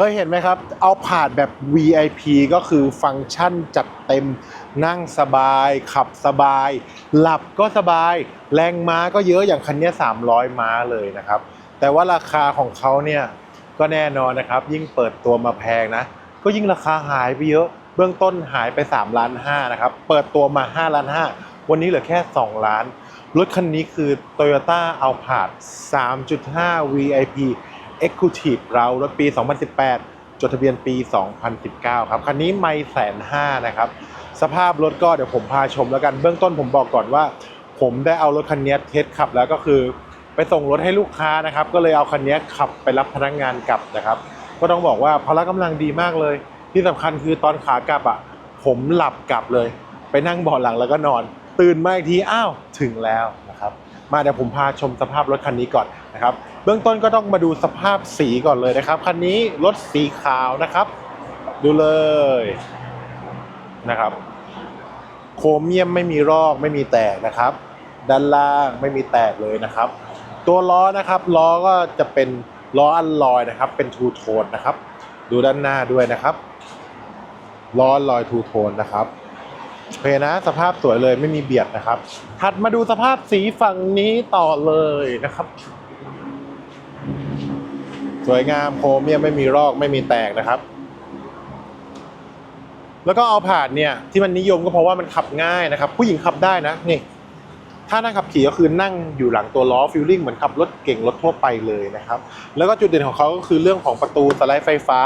เคยเห็นไหมครับ เอาผาดแบบ VIP ก็คือฟังก์ชันจัดเต็ม นั่งสบาย ขับสบาย หลับก็สบาย แรงม้าก็เยอะอย่างคันนี้300 ม้าเลยนะครับ แต่ว่าราคาของเขาเนี่ยก็แน่นอนนะครับ ยิ่งเปิดตัวมาแพงนะ ก็ยิ่งราคาหายไปเยอะ เบื้องต้นหายไป3ล้าน5นะครับ เปิดตัวมา5ล้าน5วันนี้เหลือแค่ 2 ล้าน รถคันนี้คือ Toyota a l p a r d 3.5 VIP Executive เรารถปี 2018 จดทะเบียนปี 2019 ครับ คันนี้ไม่แสนห้านะครับ สภาพรถก็เดี๋ยวผมพาชมแล้วกัน เบื้องต้นผมบอกก่อนว่า ผมได้เอารถคันนี้เทสขับแล้วก็คือไปส่งรถให้ลูกค้านะครับ ก็เลยเอาคันนี้ขับไปรับพนักงานกลับนะครับ ก็ต้องบอกว่าพละกำลังดีมากเลย ที่สำคัญคือตอนขากลับอะ ผมหลับกลับเลย ไปนั่งเบาะหลังแล้วก็นอน ตื่นมาอีกทีอ้าวถึงแล้วนะครับ มาเดี๋ยวผมพาชมสภาพรถคันนี้ก่อนนะครับ บื้องต้นก็ต้องมาดูสภาพสีก่อนเลยนะครับคันนี้รถสีขาวนะครับ ดูเลยนะครับ โครเมียมไม่มีรอกไม่มีแตกนะครับ ด้านล่างไม่มีแตกเลยนะครับ ตัวล้อนะครับล้อก็จะเป็นล้ออัลลอยนะครับ เป็นทูโทนนะครับ ดูด้านหน้าด้วยนะครับล้อลอยทูโทนนะครับโอเคนะสภาพสวยเลยไม่มีเบียดนะครับ ถัดมาดูสภาพสีฝั่งนี้ต่อเลยนะครับ สวยงามโครเมียมไม่มีรอกไม่มีแตกนะครับ แล้วก็เอาผาดเนี่ยที่มันนิยมก็เพราะว่ามันขับง่ายนะครับ ผู้หญิงขับได้นะนี่ถ้านั่งขับขี่ก็คือนั่งอยู่หลังตัวล้อฟิลลิ่งเหมือนขับรถเก่งรถทั่วไปเลยนะครับ แล้วก็จุดเด่นของเขาก็คือเรื่องของประตูสไลด์ไฟฟ้า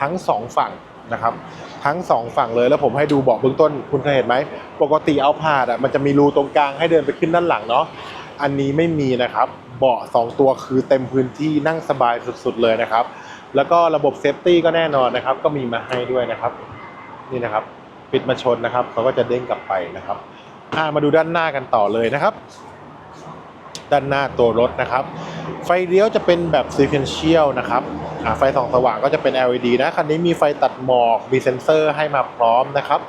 ทั้งสองฝั่งนะครับ ทั้งสองฝั่งเลยแล้วผมให้ดูเบาะเบื้องต้นคุณเคยเห็นไหม ปกติเอาผาดอะมันจะมีรูตรงกลางให้เดินไปขึ้นด้านหลังเนาะอันนี้ไม่มีนะครับ เบาะสองตัวคือเต็มพื้นที่นั่งสบายสุดๆเลยนะครับ แล้วก็ระบบเซฟตี้ก็แน่นอนนะครับ ก็มีมาให้ด้วยนะครับ นี่นะครับ ปิดมาชนนะครับเขาก็จะเด้งกลับไปนะครับอ่ามาดูด้านหน้ากันต่อเลยนะครับ ด้านหน้าตัวรถนะครับ ไฟเลี้ยวจะเป็นแบบ sequential นะครับอ่าไฟส่องสว่างก็จะเป็น LED นะคันนี้มีไฟตัดหมอกมีเซ็นเซอร์ให้มาพร้อมนะครับ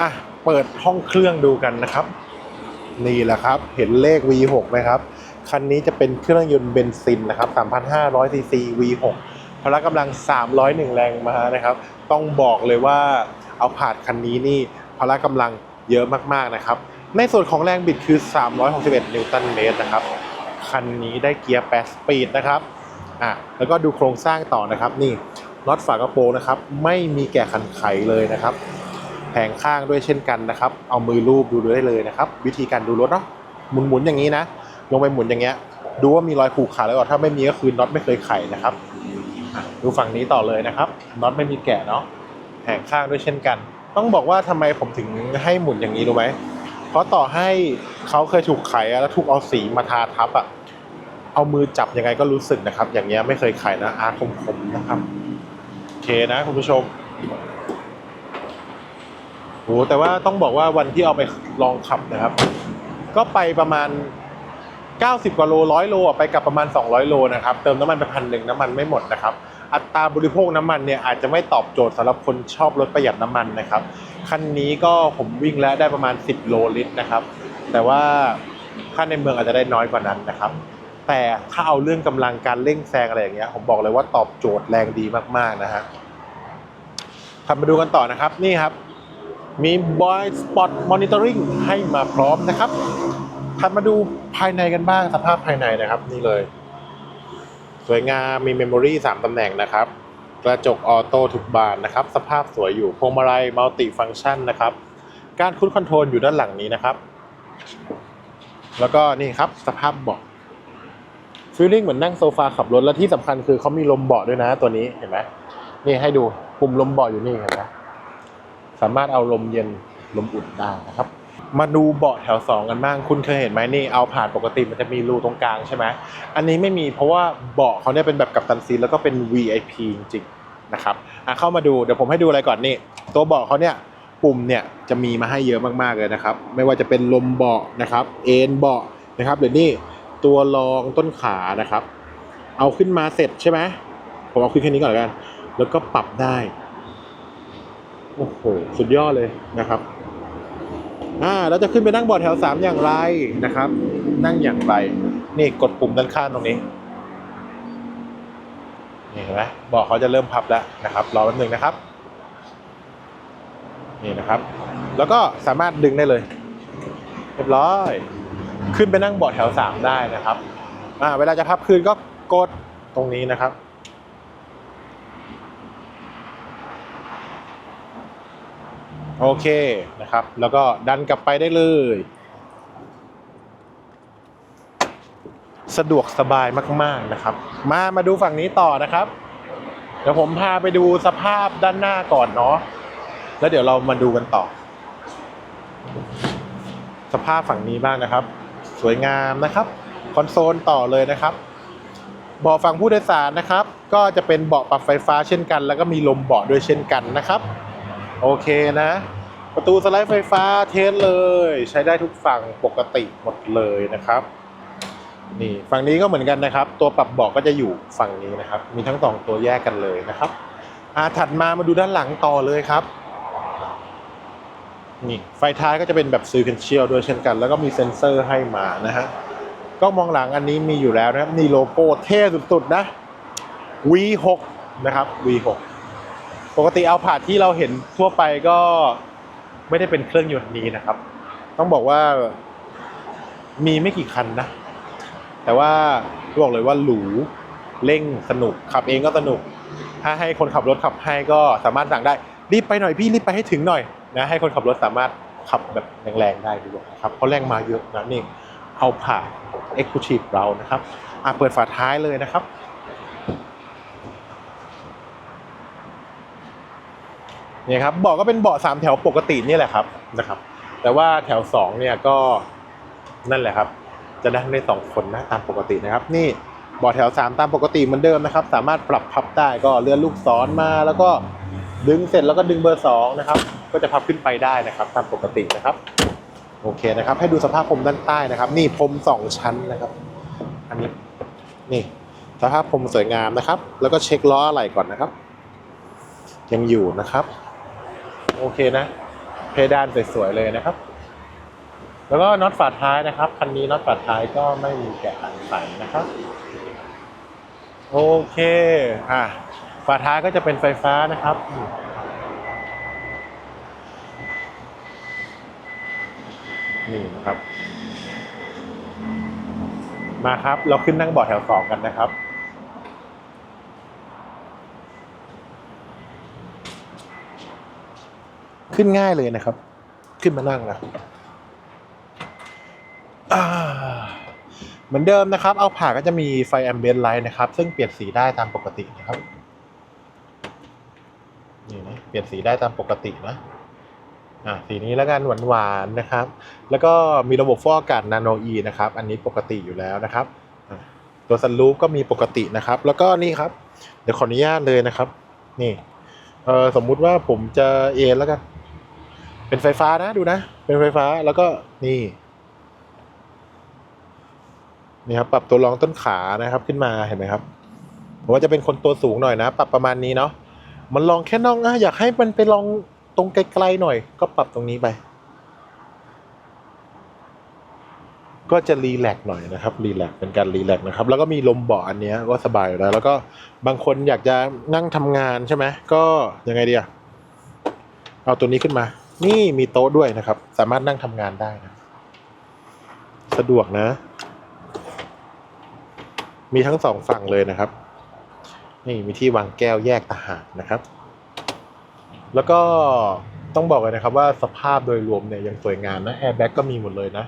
อะเปิดห้องเครื่องดูกันนะครับ นี่แหละครับ เห็นเลข V6 ไหมครับ คันนี้จะเป็นเครื่องยนต์เบนซินนะครับ 3,500 ซีซี V6 พละกำลัง 301 แรงม้านะครับ ต้องบอกเลยว่าเอาผาดคันนี้นี่พละกำลังเยอะมากๆนะครับ ในส่วนของแรงบิดคือ 361 นิวตันเมตรนะครับ คันนี้ได้เกียร์ 8 สปีดนะครับอะแล้วก็ดูโครงสร้างต่อนะครับ นี่น็อตฝากระโปรงนะครับ ไม่มีแกะขันไขเลยนะครับ แผงข้างด้วยเช่นกันนะครับ เอามือลูบดูได้เลยนะครับ วิธีการดูรถเนาะหมุนๆอย่างนี้นะ ลงไปหมุนอย่างเงี้ย ดูว่ามีรอยขูดขาดแล้วก็ถ้าไม่มีก็คือน็อตไม่เคยไขนะครับดูฝั่งนี้ต่อเลยนะครับน็อตไม่มีแกะเนาะแผงข้างด้วยเช่นกัน ต้องบอกว่าทำไมผมถึงให้หมุนอย่างนี้รู้ไหมเพราะต่อให้เขาเคยถูกไขอะแล้วถูกเอาสีมาทาทับอะเอามือจับยังไงก็รู้สึกนะครับ อย่างเงี้ยไม่เคยไขนะอาร์คคมๆนะครับโอเคนะคุณผู้ชม โหแต่ว่าต้องบอกว่าวันที่เอาไปลองขับนะครับ ก็ไปประมาณ 90กว่าโลร้อยโลไปกลับประมาณ 200 โลนะครับ เติมน้ำมันไปพันหนึ่งน้ำมันไม่หมดนะครับ อัตราบริโภคน้ำมันเนี่ยอาจจะไม่ตอบโจทย์สำหรับคนชอบรถประหยัดน้ำมันนะครับคันนี้ก็ผมวิ่งแล้วได้ประมาณ 10 โลลิตรนะครับ แต่ว่าถ้าในเมืองอาจจะได้น้อยกว่านั้นนะครับแต่ถ้าเอาเรื่องกำลังการเร่งแซงอะไรอย่างเงี้ยผมบอกเลยว่าตอบโจทย์แรงดีมากๆนะฮะทำมาดูกันต่อนะครับนี่ครับ มี Boy Spot Monitoring ให้มาพร้อมนะครับถัดมาดูภายในกันบ้างสภาพภายในนะครับนี่เลย สวยงามมีเมมโมรี่3ตำแหน่งนะครับ กระจกออโต้ทุกบานนะครับ สภาพสวยอยู่พวงมาลัยมัลติฟัง c t ชันนะครับการคุ c คอนโทรลอยู่ด้านหลังนี้นะครับ แล้วก็นี่ครับสภาพเบาะฟีลลิ่งเหมือนนั่งโซฟาขับรถ และที่สำคัญคือเขามีลมเบาะด้วยนะตัวนี้เห็นไหมนี่ให้ดูปุ่มลมเบาะอยู่นี่เห็นไหม สามารถเอาลมเย็นลมอุ่นได้นะครับ มาดูเบาะแถว 2 กันบ้าง คุณเคยเห็นไหมนี่เอาผ่านปกติมันจะมีรูตรงกลางใช่ไหมอันนี้ไม่มีเพราะว่าเบาะเขาเนี่ยเป็นแบบกัปตันซีแล้วก็เป็น VIP จริงๆนะครับอะเข้ามาดูเดี๋ยวผมให้ดูอะไรก่อนนี่ ตัวเบาะเขาเนี่ยปุ่มเนี่ยจะมีมาให้เยอะมากๆเลยนะครับ ไม่ว่าจะเป็นลมเบาะนะครับ เอ็นเบาะนะครับหรือนี่ตัวรองต้นขานะครับ เอาขึ้นมาเสร็จใช่ไหมผมเอาขึ้นแค่นี้ก่อนแล้วกัน แล้วก็ปรับได้ โอ้โหสุดยอดเลยนะครับอ่าเราจะขึ้นไปนั่งเบาะแถวสามอย่างไรนะครับ นั่งอย่างไร นี่กดปุ่มด้านข้างตรงนี้นี่เห็นไหมเบอกเขาจะเริ่มพับแล้วนะครับ รอแป๊บนึงนะครับ นี่นะครับ แล้วก็สามารถดึงได้เลย เรียบร้อย ขึ้นไปนั่งเบาะแถวสามได้นะครับอ่าเวลาจะพับคืนก็กดตรงนี้นะครับ โอเคนะครับ แล้วก็ดันกลับไปได้เลย สะดวกสบายมากๆนะครับ มามาดูฝั่งนี้ต่อนะครับ เดี๋ยวผมพาไปดูสภาพด้านหน้าก่อนเนาะแล้วเดี๋ยวเรามาดูกันต่อ สภาพฝั่งนี้บ้างนะครับ สวยงามนะครับ คอนโซลต่อเลยนะครับเบาะฝั่งผู้โดยสารนะครับ ก็จะเป็นเบาะปรับไฟฟ้าเช่นกัน แล้วก็มีลมเบาะด้วยเช่นกันนะครับ โอเคนะ ประตูสไลด์ไฟฟ้าเทสเลย ใช้ได้ทุกฝั่งปกติหมดเลยนะครับนี่ฝั่งนี้ก็เหมือนกันนะครับ ตัวปรับเบาะก็จะอยู่ฝั่งนี้นะครับ มีทั้งสองตัวแยกกันเลยนะครับอาถัดมามาดูด้านหลังต่อเลยครับนี่ไฟท้ายก็จะเป็นแบบซีเคนเชียลด้วยเช่นกัน แล้วก็มีเซ็นเซอร์ให้มานะฮะกล้องมองหลังอันนี้มีอยู่แล้วนะครับนี่โลโก้เท่สุดๆนะ V6 นะครับ V6 ปกติเอาผาดที่เราเห็นทั่วไปก็ไม่ได้เป็นเครื่องยนต์นี้นะครับ ต้องบอกว่ามีไม่กี่คันนะ แต่ว่าบอกเลยว่าหรูเร่งสนุกขับเองก็สนุก ถ้าให้คนขับรถขับให้ก็สามารถสั่งได้ รีบไปหน่อยพี่รีบไปให้ถึงหน่อยนะให้คนขับรถสามารถขับแบบแรงๆได้ด้วยนะครับเพราะแรงมาเยอะนะนี่เอาผ่า Exclusive เรานะครับอะเปิดฝาท้ายเลยนะครับ นี่ยครับเบาะก็เป็นเบาะสามแถวปกตินี่แหละครับนะครับ แต่ว่าแถวสองเนี่ยก็นั่นแหละครับ จะนั่งได้สองคนนะตามปกตินะครับ นี่เบาะแถวสามตามปกติเหมือนเดิมนะครับ สามารถปรับพับได้ก็เลื่อนลูกศรมา แล้วก็ดึงเสร็จแล้วก็ดึงเบอร์สองนะครับ ก็จะพับขึ้นไปได้นะครับ ตามปกตินะครับโอเคนะครับ ให้ดูสภาพพรมด้านใต้นะครับ นี่พรมสองชั้นนะครับ อันนี้นี่สภาพพรมสวยงามนะครับ แล้วก็เช็คล้ออะไรก่อนนะครับ ยังอยู่นะครับ โอเคนะ เพดานสวยๆเลยนะครับ แล้วก็น็อตฝาท้ายนะครับคันนี้น็อตฝาท้ายก็ไม่มีแกะอันใส่นะครับ โอเคอะฝาท้ายก็จะเป็นไฟฟ้านะครับนี่นะครับ มาครับ เราขึ้นนั่งเบาะแถวสองกันนะครับ ขึ้นง่ายเลยนะครับ ขึ้นมานั่งนะอ่าเหมือนเดิมนะครับ เอาผ่าก็จะมีไฟแอมเบียนไลท์นะครับ ซึ่งเปลี่ยนสีได้ตามปกตินะครับนี่นะเปลี่ยนสีได้ตามปกตินะอ่าสีนี้แล้วกันหวานๆนะครับ แล้วก็มีระบบฟอกอากาศนาโนอีนะครับ อันนี้ปกติอยู่แล้วนะครับ ตัวซันรูฟก็มีปกตินะครับ แล้วก็นี่ครับ เดี๋ยวขออนุญาตเลยนะครับ นี่เออสมมุติว่าผมจะเอนแล้วกัน เป็นไฟฟ้านะดูนะ เป็นไฟฟ้าแล้วก็นี่ นี่ครับ ปรับตัวรองต้นขานะครับขึ้นมาเห็นไหมครับผมว่าจะเป็นคนตัวสูงหน่อยนะ ปรับประมาณนี้เนาะมันลองแค่น้องอะอยากให้มันไปลองตรงไกลๆหน่อย ก็ปรับตรงนี้ไป ก็จะรีแลกซ์หน่อยนะครับรีแลกซ์เป็นการรีแลกซ์นะครับ แล้วก็มีลมเบาะอันนี้ก็สบายแล้ว แล้วก็บางคนอยากจะนั่งทำงานใช่ไหมก็ยังไงเดีอะเอาตัวนี้ขึ้นมา นี่มีโต๊ะด้วยนะครับ สามารถนั่งทำงานได้นะ สะดวกนะ มีทั้งสองฝั่งเลยนะครับ นี่มีที่วางแก้วแยกต่างหากนะครับ แล้วก็ต้องบอกเลยนะครับว่าสภาพโดยรวมเนี่ยยังสวยงามนะแอร์แบ็กก็มีหมดเลยนะ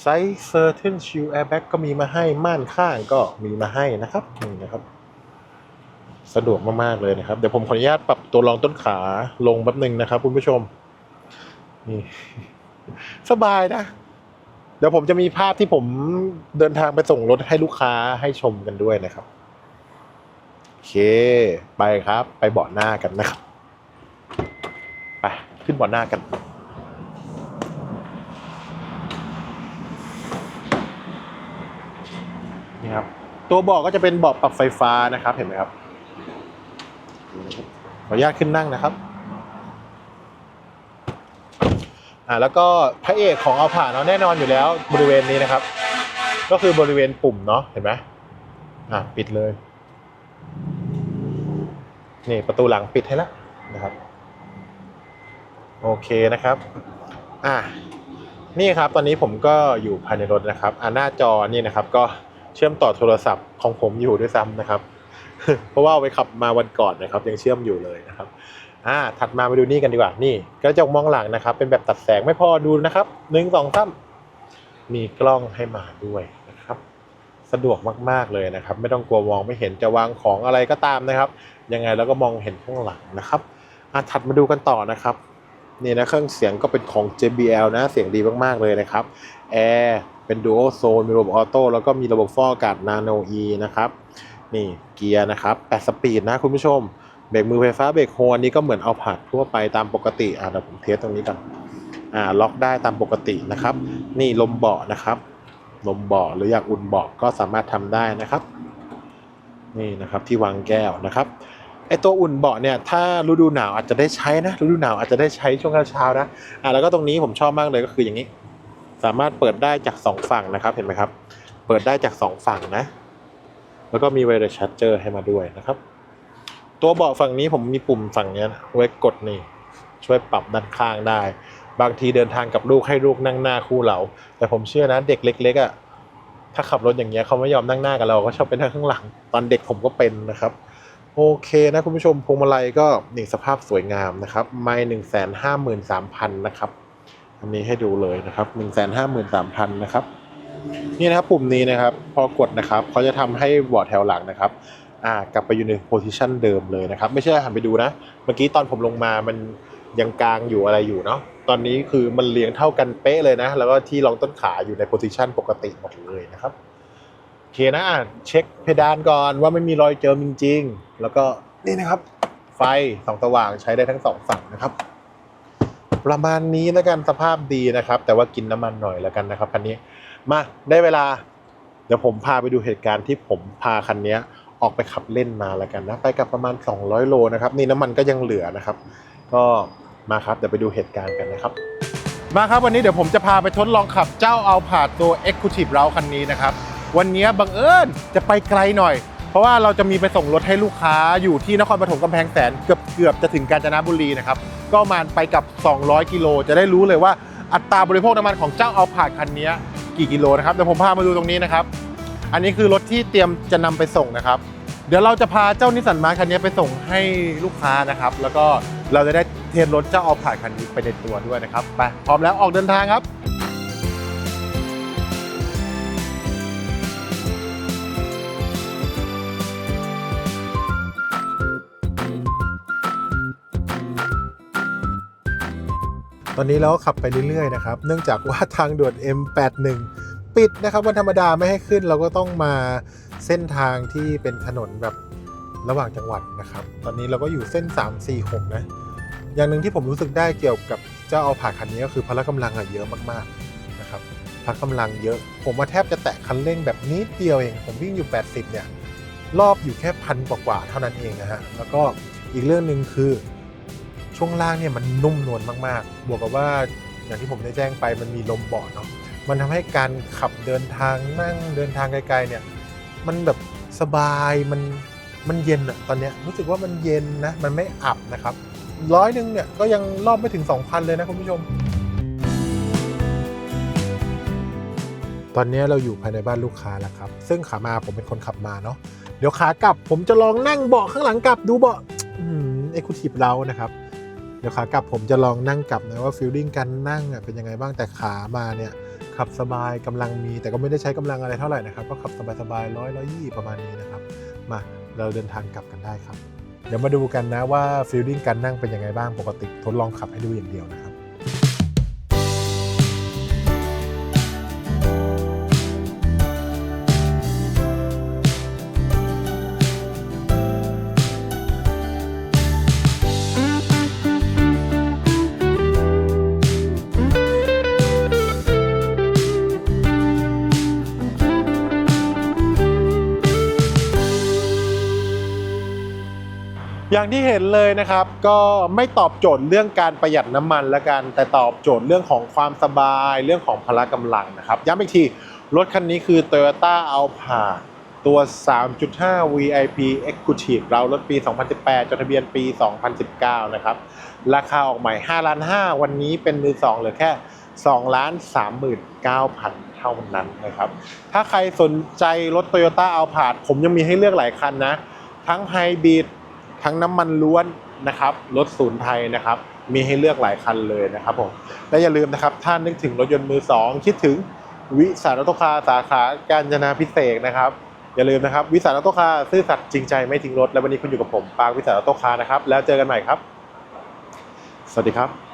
ไซส์ Certain Shield Airbag ก็มีมาให้ม่านข้างก็มีมาให้นะครับนี่นะครับ สะดวกมาก ๆ เลยนะครับ เดี๋ยวผมขออนุญาตปรับตัวรองต้นขาลงแป๊บหนึ่งนะครับคุณผู้ชม นี่สบายนะ เดี๋ยวผมจะมีภาพที่ผมเดินทางไปส่งรถให้ลูกค้าให้ชมกันด้วยนะครับ โอเค ไปครับ ไปเบาะหน้ากันนะครับ ไป ขึ้นเบาะหน้ากันนี่ครับ ตัวเบาะก็จะเป็นเบาะปรับไฟฟ้านะครับ เห็นไหมครับ ขออนุญาตขึ้นนั่งนะครับ อ่าแล้วก็พระเอกของเอาผ่าเนาะแน่นอนอยู่แล้วบริเวณนี้นะครับ ก็คือบริเวณปุ่มเนาะเห็นไหมอ่าปิดเลยนี่ประตูหลังปิดให้แล้วนะครับ โอเคนะครับอะนี่ครับตอนนี้ผมก็อยู่ภายในรถนะครับอ่าหน้าจอนี่นะครับ ก็เชื่อมต่อโทรศัพท์ของผมอยู่ด้วยซ้ำนะครับ เพราะว่าเอาไปขับมาวันก่อนนะครับ ยังเชื่อมอยู่เลยนะครับ อ่าถัดมาไปดูนี่กันดีกว่านี่กระจกมองหลังนะครับ เป็นแบบตัดแสงไม่พอดูนะครับหนึ่งสองสามมีกล้องให้มาด้วยนะครับ สะดวกมากๆเลยนะครับ ไม่ต้องกลัวมองไม่เห็นจะวางของอะไรก็ตามนะครับ ยังไงเราก็มองเห็นข้างหลังนะครับอะถัดมาดูกันต่อนะครับนี่นะเครื่องเสียงก็เป็นของ JBL นะเสียงดีมากๆเลยนะครับแอร์เป็น Dual Zone มีระบบออโต้แล้วก็มีระบบฟอกอากาศ Nano E นะครับนี่เกียร์นะครับ8สปีดนะคุณผู้ชม เบรกมือไฟฟ้าเบรกโฮอันนี้ก็เหมือนเอาผาดทั่วไปตามปกติอ่าเดี๋ยวผมเทสตรงนี้กันอ่าล็อกได้ตามปกตินะครับ นี่ลมเบาะนะครับ ลมเบาะหรืออยากอุ่นเบาะก็สามารถทำได้นะครับ นี่นะครับที่วางแก้วนะครับไอตัวอุ่นเบาะเนี่ยถ้าฤดูหนาวอาจจะได้ใช้นะฤดูหนาวอาจจะได้ใช้ช่วงเช้าๆนะอะแล้วก็ตรงนี้ผมชอบมากเลยก็คืออย่างนี้ สามารถเปิดได้จากสองฝั่งนะครับเห็นไหมครับ เปิดได้จากสองฝั่งนะ แล้วก็มี wireless charger ให้มาด้วยนะครับ ตัวเบาะฝั่งนี้ผมมีปุ่มฝั่งนี้นะไว้กดนี่ ช่วยปรับด้านข้างได้ บางทีเดินทางกับลูกให้ลูกนั่งหน้าคู่เรา แต่ผมเชื่อนะเด็กเล็กๆอะถ้าขับรถอย่างเงี้ยเขาไม่ยอมนั่งหน้ากับเราก็ชอบไปนั่งข้างหลัง ตอนเด็กผมก็เป็นนะครับโอเคนะคุณผู้ชมพวงมาลัยก็นี่สภาพสวยงามนะครับไม่หนึ่งแสนห้าหมื่นสามพันนะครับอันนี้ให้ดูเลยนะครับหนึ่งแสนห้าหมื่นสามพันนะครับนี่นะครับปุ่มนี้นะครับ พอกดนะครับเขาจะทำให้เบาะแถวหลังนะครับ อ่ากลับไปอยู่ในโพซิชันเดิมเลยนะครับ ไม่ใช่หันไปดูนะ เมื่อกี้ตอนผมลงมามันยังกลางอยู่อะไรอยู่เนาะตอนนี้คือมันเรียงเท่ากันเป๊ะเลยนะ แล้วก็ที่รองต้นขาอยู่ในโพซิชันปกติหมดเลยนะครับโอเคนะเช็คเพดานก่อนว่าไม่มีรอยเจิมจริง ๆ แล้วก็นี่นะครับไฟสองสว่างใช้ได้ทั้งสองฝั่งนะครับ ประมาณนี้แล้วกันสภาพดีนะครับ แต่ว่ากินน้ำมันหน่อยแล้วกันนะครับคันนี้มาได้เวลา เดี๋ยวผมพาไปดูเหตุการณ์ที่ผมพาคันนี้ ออกไปขับเล่นมาแล้วกันนะไปกับประมาณ 200 โลนะครับนี่น้ำมันก็ยังเหลือนะครับ ก็มาครับเดี๋ยวไปดูเหตุการณ์กันนะครับ มาครับวันนี้เดี๋ยวผมจะพาไปทดลองขับเจ้าเอาผาดตัว Executive r o u คันนี้นะครับ วันนี้บังเอิญจะไปไกลหน่อย เพราะว่าเราจะมีไปส่งรถให้ลูกค้าอยู่ที่นครปฐมกำแพงแสนเกือบเกือบจะถึงกาญจนบุรีนะครับก็มาไปกับ 200 กิโลจะได้รู้เลยว่าอัตราบริโภคน้ำมันของเจ้าเอาผาดคันนี้กี่กิโลนะครับเดี๋ยวผมพามาดูตรงนี้นะครับ อันนี้คือรถที่เตรียมจะนำไปส่งนะครับ เดี๋ยวเราจะพาเจ้านิสสันมาร์คันนี้ไปส่งให้ลูกค้านะครับ แล้วก็เราจะได้เทรนรถเจ้าเอาผาดคันนี้ไปในตัวด้วยนะครับไปพร้อมแล้วออกเดินทางครับตอนนี้เราก็ขับไปเรื่อยๆนะครับ เนื่องจากว่าทางด่วน M81 ปิดนะครับวันธรรมดาไม่ให้ขึ้นเราก็ต้องมาเส้นทางที่เป็นถนนแบบระหว่างจังหวัดนะครับ ตอนนี้เราก็อยู่เส้น 346 นะ อย่างหนึ่งที่ผมรู้สึกได้เกี่ยวกับเจ้าเอาผ่าคันนี้ก็คือพละกำลังอะเยอะมากๆนะครับพละกำลังเยอะ ผมมาแทบจะแตะคันเร่งแบบนิดเดียวเอง ผมวิ่งอยู่ 80 เนี่ย รอบอยู่แค่พันกว่าๆเท่านั้นเองนะฮะ แล้วก็อีกเรื่องหนึ่งคือช่วงล่างเนี่ยมันนุ่มนวลมากๆ บวกกับว่าอย่างที่ผมได้แจ้งไปมันมีลมเบาะเนาะ มันทำให้การขับเดินทางนั่งเดินทางไกลๆเนี่ยมันแบบสบายมันมันเย็นอะตอนเนี้ยรู้สึกว่ามันเย็นนะมันไม่อับนะครับร้อยหนึ่งเนี่ยก็ยังรอบไม่ถึง 2,000 เลยนะคุณผู้ชม ตอนนี้เราอยู่ภายในบ้านลูกค้าแล้วครับ ซึ่งขามาผมเป็นคนขับมาเนาะเดี๋ยวขากลับผมจะลองนั่งเบาะข้างหลังกลับดูเบาะเอ็กซ์คูทีฟเรานะครับ เดี๋ยวขากลับผมจะลองนั่งกลับนะว่าฟิลลิ่งการนั่งเป็นยังไงบ้างแต่ขามาเนี่ยขับสบายกำลังมี แต่ก็ไม่ได้ใช้กำลังอะไรเท่าไหร่นะครับก็ขับสบายๆร้อยร้อยยี่ประมาณนี้นะครับ มาเราเดินทางกลับกันได้ครับ เดี๋ยวมาดูกันนะว่าฟิลลิ่งการนั่งเป็นยังไงบ้างปกติทดลองขับให้ดูอย่างเดียวนะครับ อย่างที่เห็นเลยนะครับ ก็ไม่ตอบโจทย์เรื่องการประหยัดน้ำมันละกัน แต่ตอบโจทย์เรื่องของความสบายเรื่องของพละกำลังนะครับ ย้ำอีกทีรถคันนี้คือ Toyota Alphard ตัว 3.5 VIP Executive เรารถปี 2018 จดทะเบียนปี 2019 นะครับ ราคาออกใหม่5ล้าน5วันนี้เป็นมือ2เหลือแค่2ล้าน39,000 เท่านั้นนะครับ ถ้าใครสนใจรถ Toyota a l p a r d ผมยังมีให้เลือกหลายคันนะ ทั้งไฮบริด ทั้งน้ำมันล้วนนะครับรถศูนย์ไทยนะครับ มีให้เลือกหลายคันเลยนะครับผมและอย่าลืมนะครับถ้านึกถึงรถยนต์มือ2คิดถึงวิสารตคารสาขาการจนาพิเศษนะครับ อย่าลืมนะครับ วิสารตคารซื่อสัตย์จริงใจไม่ทิ้งรถ และวันนี้คุณอยู่กับผมปางวิสารตคารนะครับ แล้วเจอกันใหม่ครับ สวัสดีครับ